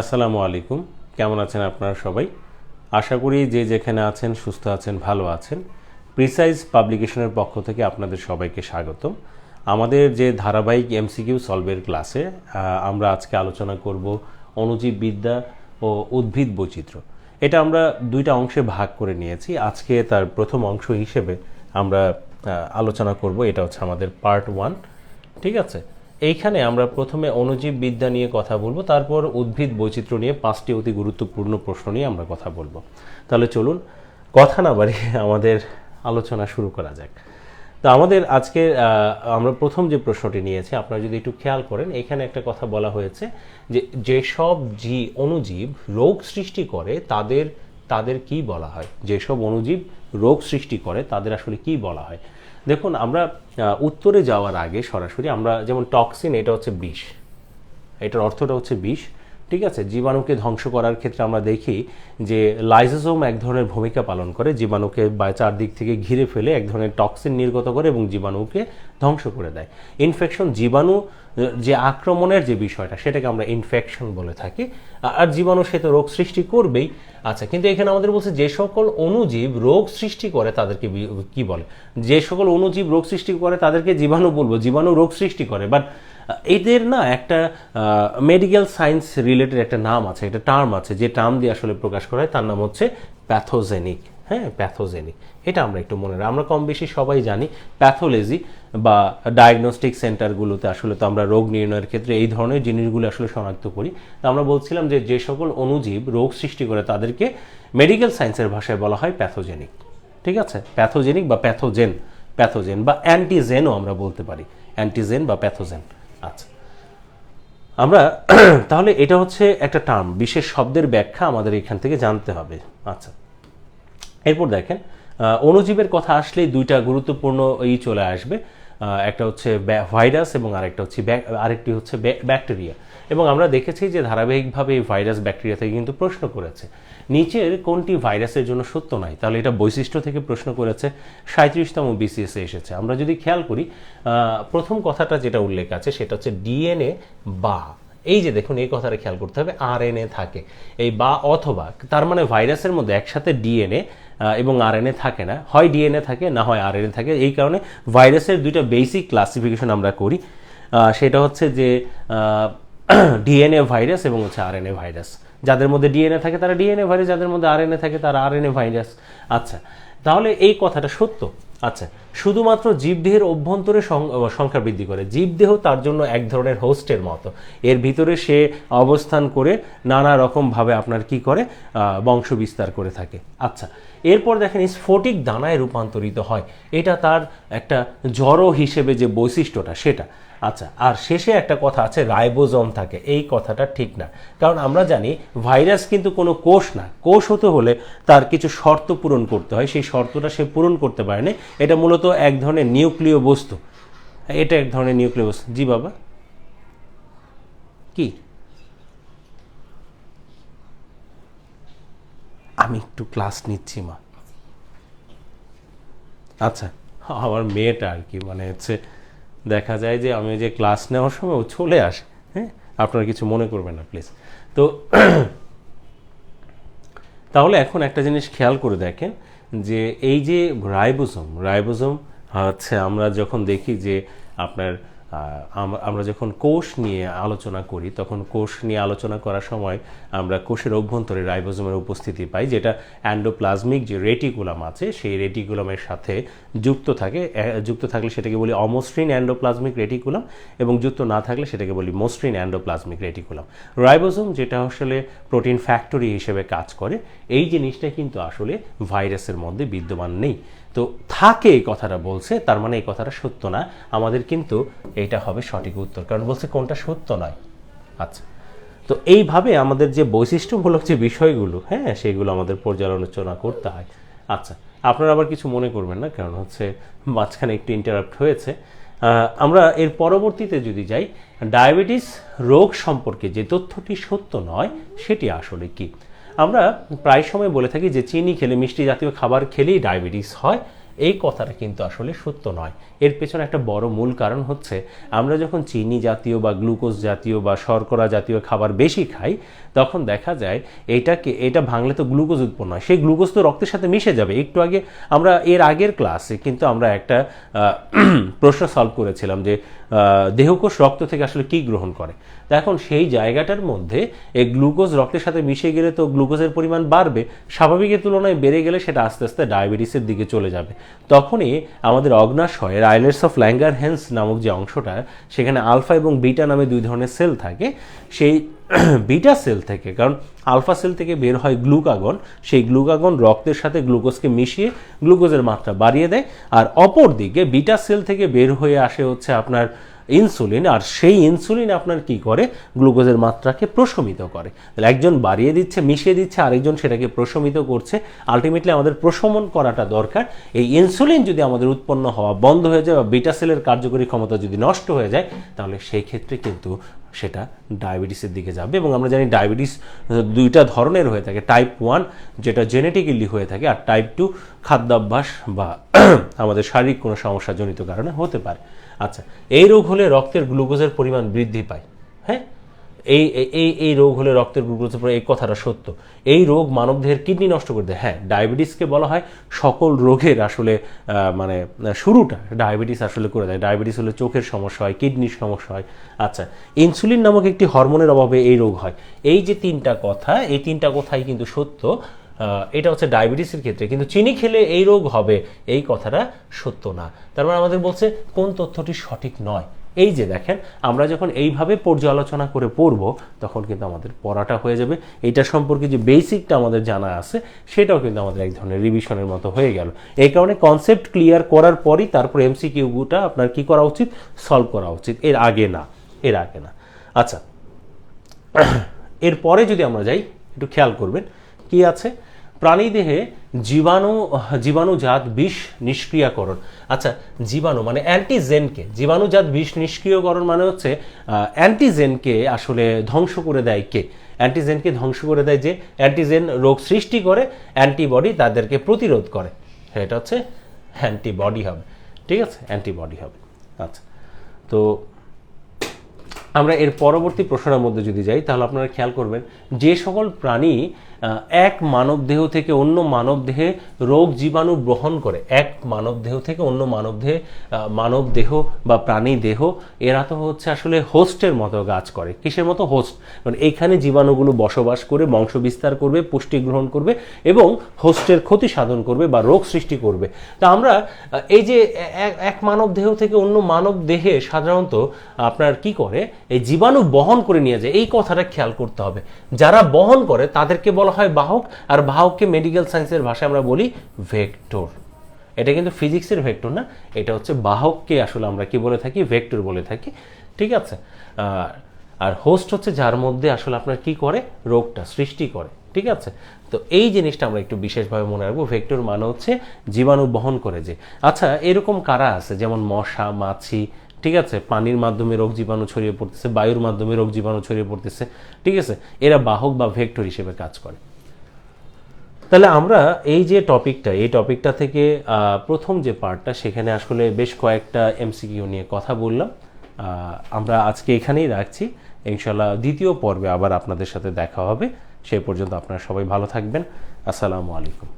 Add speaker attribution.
Speaker 1: আসসালামু আলাইকুম। কেমন আছেন আপনারা সবাই? আশা করি যে যেখানে আছেন, সুস্থ আছেন, ভালো আছেন। প্রিসাইজ পাবলিকেশনের পক্ষ থেকে আপনাদের সবাইকে স্বাগতম। আমাদের যে ধারাবাহিক এমসিকিউ সলভের ক্লাসে আমরা আজকে আলোচনা করব অণুজীব বিদ্যা ও উদ্ভিদ বৈচিত্র্য। এটা আমরা দুইটা অংশে ভাগ করে নিয়েছি। আজকে তার প্রথম অংশ হিসেবে আমরা আলোচনা করব। এটা হচ্ছে আমাদের পার্ট ওয়ান ঠিক আছে? এইখানে আমরা প্রথমে অণুজীব বিদ্যা নিয়ে কথা বলব, তারপর উদ্ভিদ বৈচিত্র্য নিয়ে পাঁচটি অতি গুরুত্বপূর্ণ প্রশ্ন নিয়ে আমরা কথা বলব। তাহলে চলুন কথা না বাড়িয়ে আমাদের আলোচনা শুরু করা যাক। তো আমাদের আজকে আমরা প্রথম যে প্রশ্নটি নিয়েছি, আপনারা যদি একটু খেয়াল করেন, এখানে একটা কথা বলা হয়েছে যে যেসব জি, অণুজীব রোগ সৃষ্টি করে, তাদের তাদের কি বলা হয়? যেসব অণুজীব রোগ সৃষ্টি করে, তাদের আসলে কি বলা হয়? দেখুন, আমরা উত্তরে যাওয়ার আগে সরাসরি আমরা যেমন টক্সিন এটা হচ্ছে বিষ। এটার অর্থটা হচ্ছে বিষ। ঠিক আছে, জীবাণুকে ধ্বংস করার ক্ষেত্রে আমরা দেখি যে লাইজোজোম এক ধরনের ভূমিকা পালন করে, জীবাণুকে বা চারদিক থেকে ঘিরে ফেলে এক ধরনের টক্সিন নির্গত করে এবং জীবাণুকে ধ্বংস করে দেয়। ইনফেকশন জীবাণু, যে আক্রমণের যে বিষয়টা, সেটাকে আমরা ইনফেকশন বলে থাকি। আর জীবাণু সে তো রোগ সৃষ্টি করবেই। আচ্ছা কিন্তু এখানে আমাদের বলছে যে সকল অণুজীব রোগ সৃষ্টি করে তাদেরকে কি বলে? যে সকল অণুজীব রোগ সৃষ্টি করে তাদেরকে জীবাণু বলব, জীবাণু রোগ সৃষ্টি করে বাট এদের না একটা মেডিকেল সায়েন্স রিলেটেড একটা নাম আছে, একটা টার্ম আছে, যে টার্ম দিয়ে আসলে প্রকাশ করা হয়, তার নাম হচ্ছে প্যাথোজেনিক হ্যাঁ প্যাথোজেনিক এটা আমরা একটু মনে রাখি। আমরা কম বেশি সবাই জানি প্যাথোলজি বা ডায়াগনস্টিক সেন্টারগুলোতে আসলে তো আমরা রোগ নির্ণয়ের ক্ষেত্রে এই ধরনের জিনিসগুলো আসলে শনাক্ত করি। তো আমরা বলছিলাম যে যে সকল অণুজীব রোগ সৃষ্টি করে তাদেরকে মেডিকেল সায়েন্সের ভাষায় বলা হয় প্যাথোজেনিক ঠিক আছে? প্যাথোজেনিক বা প্যাথোজেন প্যাথোজেন বা অ্যান্টিজেনও আমরা বলতে পারি। অ্যান্টিজেন বা প্যাথোজেন আচ্ছা। আমরা, তাহলে এটা হচ্ছে একটা টার্ম বিশেষ শব্দের ব্যাখ্যা আমাদের এখান থেকে জানতে হবে। আচ্ছা। এরপর দেখেন অণুজীবের কথা আসলেই দুইটা গুরুত্বপূর্ণ ই চলে আসবে। একটা হচ্ছে ভাইরাস এবং আরেকটা হচ্ছে আরেকটি হচ্ছে ব্যাক- ব্যাকটেরিয়া এবং আমরা দেখেছি যে ধারাবাহিকভাবে এই ভাইরাস ব্যাকটেরিয়া থেকে কিন্তু প্রশ্ন করেছে। নিচের কোনটি ভাইরাসের জন্য সত্য নয়? তাহলে এটা বৈশিষ্ট্য থেকে প্রশ্ন করেছে সাঁত্রিশতম বিসিএসে এসেছে। আমরা যদি খেয়াল করি প্রথম কথাটা যেটা উল্লেখ আছে সেটা হচ্ছে ডিএনএ বা এই যে দেখুন, এই কথাটা খেয়াল করতে হবে, আরএনএ থাকে। এই বা অথবা, তার মানে ভাইরাসের মধ্যে একসাথে ডিএনএ এবং আরএনএ থাকে না। হয় ডিএনএ থাকে, না হয় আরএনএ থাকে। এই কারণে ভাইরাসের দুইটা বেসিক ক্লাসিফিকেশন আমরা করি। সেটা হচ্ছে যে ডিএনএ ভাইরাস এবং হচ্ছে আরএনএ ভাইরাস। যাদের মধ্যে ডিএনএ থাকে, তারা ডিএনএ ভাইরাস, যাদের মধ্যে আরএনএ থাকে, তারা আরএনএ ভাইরাস। আচ্ছা তাহলে এই কথাটা সত্য? আচ্ছা শুধুমাত্র জীবদেহের অভ্যন্তরে সংখ্যা বৃদ্ধি করে। জীবদেহ তার জন্য এক ধরনের হোস্টের মতো। এর ভিতরে সে অবস্থান করে নানা রকমভাবে আপনার কি করে? বংশ বিস্তার করে থাকে। আচ্ছা এরপর দেখেন স্ফটিক দানায় রূপান্তরিত হয়। এটা তার একটা জড়ো হিসেবে যে বৈশিষ্ট্যটা, সেটা। আচ্ছা আর শেষে একটা কথা আছে, রাইবোজম থাকে। এই কথাটা ঠিক না। কারণ আমরা জানি, ভাইরাস কিন্তু কোনো কোষ না। কোষ হতে হলে তার কিছু শর্ত পূরণ করতে হয়। সেই শর্তটা সে পূরণ করতে পারেনি। এটা মূলত এক ধরনের নিউক্লিয় বস্তু। এটা এক ধরনের নিউক্লিয় বস্তু। জি বাবা। কি? আমি একটু ক্লাস নিচ্ছি, মা। আচ্ছা আমার মেয়েটা আর কি মানে হচ্ছে দেখা যায় যে আমি যে ক্লাস নেওয়ার সময় ও চলে আসে হ্যাঁ? আপনারা কিছু মনে করবেন না, প্লিজ। তো তাহলে এখন একটা জিনিস খেয়াল করে দেখেন যে এই যে রাইবোজম রাইবোজম হচ্ছে আমরা যখন দেখি যে আপনার আমরা যখন কোষ নিয়ে আলোচনা করি, তখন কোষ নিয়ে আলোচনা করার সময় আমরা কোষের অভ্যন্তরে রাইবোজোমের উপস্থিতি পাই, যেটা অ্যান্ডোপ্লাজমিক যে রেটিকুলাম আছে, সেই রেটিকুলামের সাথে যুক্ত থাকে যুক্ত থাকলে সেটাকে বলি অমসৃণ অ্যান্ডোপ্লাজমিক রেটিকুলাম এবং যুক্ত না থাকলে সেটাকে বলি মসৃণ অ্যান্ডোপ্লাজমিক রেটিকুলাম। রাইবোজোম যেটা আসলে প্রোটিন ফ্যাক্টরি হিসেবে কাজ করে, এই জিনিসটা কিন্তু আসলে ভাইরাসের মধ্যে বিদ্যমান নেই। তো থাকে এই কথাটা বলছে, তার মানে এই কথাটা সত্য না। আমাদের কিন্তু এটা হবে সঠিক উত্তর, কারণ বলছে কোনটা সত্য নয়। আচ্ছা তো এইভাবে আমাদের যে বৈশিষ্ট্যমূলক যে বিষয়গুলো হ্যাঁ সেগুলো আমাদের পর্যালোচনা করতে হয়। আচ্ছা আপনারা আবার কিছু মনে করবেন না, কারণ হচ্ছে মাঝখানে একটু ইন্টারাপ্ট হয়েছে। আমরা এর পরবর্তীতে যদি যাই, ডায়াবেটিস রোগ সম্পর্কে যে তথ্যটি সত্য নয়, সেটি আসলে কি? আমরা প্রায় সময় বলে থাকি যে চিনি খেলে, মিষ্টি জাতীয় খাবার খেলেই ডায়াবেটিস হয়। এই কথাটা কিন্তু আসলে সত্য নয়। এর পেছনে একটা বড় মূল কারণ হচ্ছে, আমরা যখন চিনি জাতীয় বা গ্লুকোজ জাতীয় বা শর্করা জাতীয় খাবার বেশি খাই, তখন দেখা যায় এটাকে, এটা ভাঙলে তো গ্লুকোজ উৎপন্ন হয়। সেই গ্লুকোজ তো রক্তের সাথে মিশে যাবে। একটু আগে আমরা, এর আগের ক্লাসে কিন্তু আমরা একটা প্রশ্ন সলভ করেছিলাম যে দেহকোষ রক্ত থেকে আসলে কি গ্রহণ করে? এখন সেই জায়গাটার মধ্যে এই গ্লুকোজ রক্তের সাথে মিশে গেলে তো গ্লুকোজের পরিমাণ বাড়বে। স্বাভাবিকের তুলনায় বেড়ে গেলে সেটা আস্তে আস্তে ডায়াবেটিসের দিকে চলে যাবে। তখনই আমাদের অগ্নাশয়ের আইলেটস অফ ল্যাঙ্গার হেন্স নামক যে অংশটা, সেখানে আলফা এবং বিটা নামে দুই ধরনের সেল থাকে। সেই বিটা সেল থেকে, কারণ আলফা সেল থেকে বের হয় গ্লুকাগন। সেই গ্লুকাগন রক্তের সাথে গ্লুকোজকে মিশিয়ে গ্লুকোজের মাত্রা বাড়িয়ে দেয়। আর অপর দিকে বিটা সেল থেকে বের হয়ে আসে হচ্ছে আপনার ইনসুলিন, আর সেই ইনসুলিন আপনার কি করে? গ্লুকোজের মাত্রাকে প্রশমিত করে। তাহলে একজন বাড়িয়ে দিচ্ছে, মিশিয়ে দিচ্ছে, আরেকজন সেটাকে প্রশমিত করছে। আলটিমেটলি আমাদের প্রশমন করাটা দরকার। এই ইনসুলিন যদি আমাদের উৎপন্ন হওয়া বন্ধ হয়ে যায় বা বিটা সেলের কার্যকরী ক্ষমতা যদি নষ্ট হয়ে যায়, তাহলে সেই ক্ষেত্রে কিন্তু সেটা ডায়াবেটিসের দিকে যাবে। এবং আমরা জানি ডায়াবেটিস দুইটা ধরনের হয়ে থাকে। টাইপ ওয়ান যেটা জেনেটিক্যালি হয়ে থাকে, আর টাইপ টু খাদ্যাভ্যাস বা আমাদের শারীরিক কোনো সমস্যাজনিত কারণে হতে পারে। আচ্ছা এই রোগ হলে রক্তের গ্লুকোজের পরিমাণ বৃদ্ধি পায়। হ্যাঁ? এই, এই- এই রোগ হলে রক্তের গ্লুকোজের পরিমাণ- এই কথাটা সত্য। এই রোগ মানবদেহের কিডনি নষ্ট করে দেয়। হ্যাঁ ডায়াবেটিসকে বলা হয় সকল রোগের আসলে মানে শুরুটা। ডায়াবেটিস আসলে করে দেয়। ডায়াবেটিস হলে চোখের সমস্যা হয়, কিডনির সমস্যা হয়। আচ্ছা ইনসুলিন নামক একটি হরমোনের অভাবে এই রোগ হয়। এই যে তিনটা কথা, এই তিনটা কথাই কিন্তু সত্য। এটা হচ্ছে ডায়াবেটিসের ক্ষেত্রে। কিন্তু চিনি খেলে এই রোগ হবে, এই কথাটা সত্য না। তার মানে আমাদের বলছে, কোন তথ্যটি সঠিক নয়? এই যে দেখেন, আমরা যখন এইভাবে পর্যালোচনা করে পড়ব, তখন কিন্তু আমাদের পড়াটা হয়ে যাবে। এটা সম্পর্কে যে বেসিকটা আমাদের জানা আছে, সেটাও কিন্তু আমাদের এক ধরনের রিভিশনের মতো হয়ে গেল। এই কারণে কনসেপ্ট ক্লিয়ার করার পরই তারপর এমসিকিউটা আপনার কি করা উচিত? সলভ করা উচিত। এর আগে না, এর আগে না। আচ্ছা এরপরে যদি আমরা যাই, একটু খেয়াল করবেন। কি আছে? প্রাণীদেহে জীবাণু, জীবাণুজাত বিষ নিষ্ক্রিয়াকরণ। আচ্ছা জীবাণু মানে অ্যান্টিজেনকে জীবাণুজাত বিষ নিষ্ক্রিয়করণ মানে হচ্ছে অ্যান্টিজেনকে আসলে ধ্বংস করে দেয় কে? অ্যান্টিজেনকে ধ্বংস করে দেয় যে অ্যান্টিজেন রোগ সৃষ্টি করে অ্যান্টিবডি তাদেরকে প্রতিরোধ করে। এটা হচ্ছে অ্যান্টিবডি হবে। ঠিক আছে? অ্যান্টিবডি হবে। আচ্ছা। তো আমরা এর পরবর্তী প্রশ্নের মধ্যে যদি যাই, তাহলে আপনারা খেয়াল করবেন, যে সকল প্রাণী এক মানব দেহ থেকে অন্য মানব দেহে রোগ জীবাণু গ্রহণ করে, এক মানব দেহ থেকে অন্য মানব দেহে মানব দেহ বা প্রাণী দেহ, এরা তো হচ্ছে আসলে হোস্টের মতো কাজ করে। কিসের মতো হোস্ট? মানে এইখানে জীবাণুগুলো বসবাস করে, বংশ বিস্তার করবে, পুষ্টি গ্রহণ করবে এবং হোস্টের ক্ষতি সাধন করবে বা রোগ সৃষ্টি করবে। তা আমরা এই যে এক- মানব দেহ থেকে অন্য মানব দেহে সাধারণত আপনার কি করে? এই জীবাণু বহন করে নিয়ে যায়, এই কথাটা খেয়াল করতে হবে। যারা বহন করে, তাদেরকে বলা হয় বাহক, আর বাহককে মেডিকেল সায়েন্সের ভাষায় আমরা বলি ভেক্টর এটা কিন্তু ফিজিক্সের ভেক্টর না, এটা হচ্ছে বাহককে আসলে আমরা কি বলে থাকি? ভেক্টর বলে থাকি। ঠিক আছে? আর হোস্ট হচ্ছে যার মধ্যে আসলে আপনার কি করে? রোগটা সৃষ্টি করে। ঠিক আছে? তো এই জিনিসটা আমরা একটু বিশেষভাবে মনে রাখব। ভেক্টর মানে হচ্ছে জীবাণু বহন করে যে। আচ্ছা এরকম কারা আছে? যেমন মশা, মাছি ঠিক আছে, পানির মাধ্যমে রোগ জীবাণু ছড়িয়ে পড়তেছে, বায়ুর মাধ্যমে রোগ জীবাণু ছড়িয়ে পড়তেছে, ঠিক আছে, এরা বাহক বা ভেক্টর হিসেবে কাজ করে। তাহলে আমরা এই যে টপিকটা, এই টপিকটা থেকে প্রথম যে পার্টটা, সেখানে আসলে বেশ কয়েকটা এমসিকিউ নিয়ে কথা বললাম। আমরা আজকে এখানেই রাখছি। ইনশাল্লাহ দ্বিতীয় পর্বে আবার আপনাদের সাথে দেখা হবে। সেই পর্যন্ত আপনারা সবাই ভালো থাকবেন। আসসালামু আলাইকুম।